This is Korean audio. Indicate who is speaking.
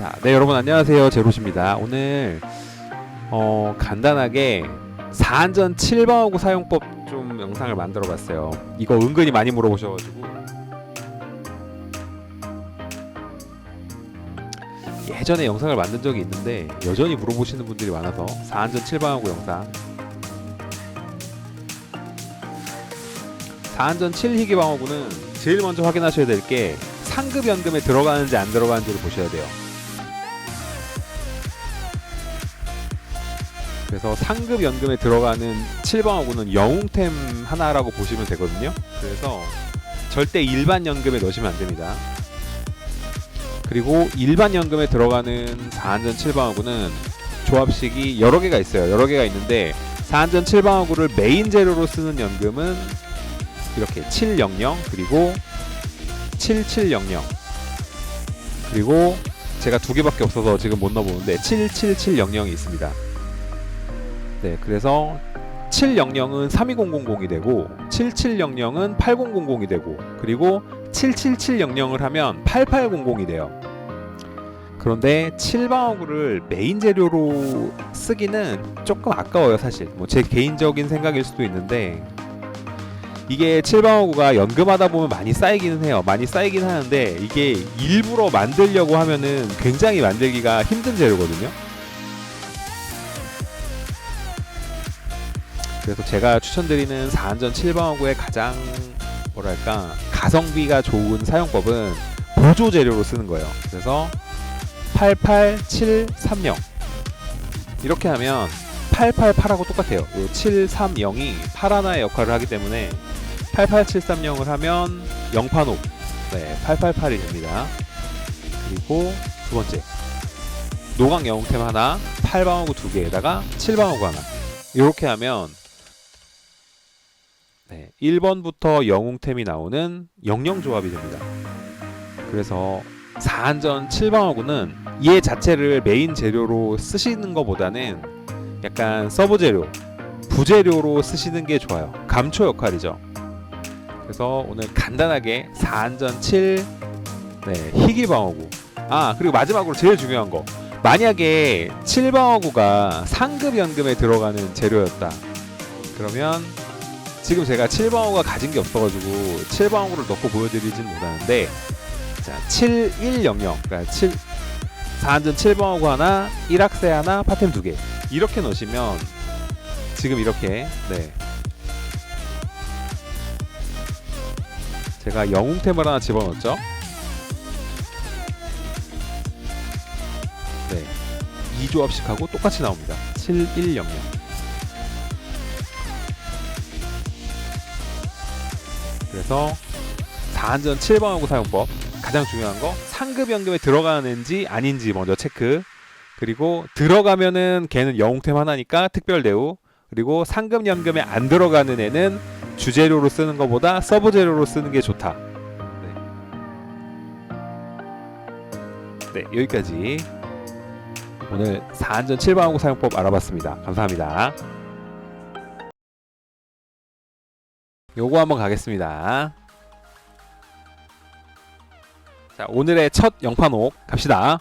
Speaker 1: 자, 네 여러분 안녕하세요 제로시입니다. 오늘 어, 간단하게 4안전 7방어구 사용법 좀 영상을 만들어봤어요. 이거 은근히 많이 물어보셔가지고 예전에 영상을 만든 적이 있는데 여전히 물어보시는 분들이 많아서 4안전 7방어구 영상 4안전 7희귀 방어구는 제일 먼저 확인하셔야 될 게 상급 연금에 들어가는지 안 들어가는지를 보셔야 돼요. 그래서 상급 연금에 들어가는 7방어구는 영웅템 하나라고 보시면 되거든요. 그래서 절대 일반 연금에 넣으시면 안 됩니다. 그리고 일반 연금에 들어가는 4안전 7방어구는 조합식이 여러 개가 있어요. 여러 개가 있는데 4안전 7방어구를 메인 재료로 쓰는 연금은 이렇게 700 그리고 7700 그리고 제가 두 개밖에 없어서 지금 못 넣어보는데 77700이 있습니다. 네, 그래서 700은 32000이 되고 7700은 8000이 되고 그리고 77700을 하면 8800이 돼요. 그런데 7방어구를 메인 재료로 쓰기는 조금 아까워요, 사실. 뭐 제 개인적인 생각일 수도 있는데 이게 7방어구가 연금하다 보면 많이 쌓이기는 해요. 많이 쌓이긴 하는데 이게 일부러 만들려고 하면은 굉장히 만들기가 힘든 재료거든요. 그래서 제가 추천드리는 4안전 7방어구의 가장 뭐랄까 가성비가 좋은 사용법은 보조 재료로 쓰는 거예요. 그래서 88730 이렇게 하면 888하고 똑같아요. 요 730이 8 하나의 역할을 하기 때문에 88730을 하면 085 네, 888이 됩니다. 그리고 두 번째 노강 영웅템 하나, 8방어구 두 개에다가 7방어구 하나 이렇게 하면 네, 1번부터 영웅템이 나오는 영영 조합이 됩니다. 그래서 4안전 7방어구는 얘 자체를 메인 재료로 쓰시는 것보다는 약간 서브 재료, 부재료로 쓰시는 게 좋아요. 감초 역할이죠. 그래서 오늘 간단하게 4안전 7 네, 희귀 방어구. 아, 그리고 마지막으로 제일 중요한 거. 만약에 7방어구가 상급 연금에 들어가는 재료였다. 그러면 지금 제가 7방어가 가진 게 없어가지고 7방어를 넣고 보여드리진 못하는데 자 7100, 그러니까 7 4안전 7방어구 하나, 1학세 하나, 파템 두 개. 이렇게 넣으시면 지금 이렇게 네 제가 영웅템을 하나 집어넣었죠. 네. 2조합씩 하고 똑같이 나옵니다. 7100. 그래서 4안전 7방어구 사용법. 가장 중요한 거 상급 연금에 들어가는지 아닌지 먼저 체크. 그리고 들어가면은 걔는 영웅템 하나니까 특별 대우. 그리고 상급 연금에 안 들어가는 애는 주재료로 쓰는 것보다 서브 재료로 쓰는 게 좋다. 네, 네 여기까지. 오늘 4안전 7방어구 사용법 알아봤습니다. 감사합니다 요거 한번 가겠습니다. 자, 오늘의 첫 영판옥 갑시다.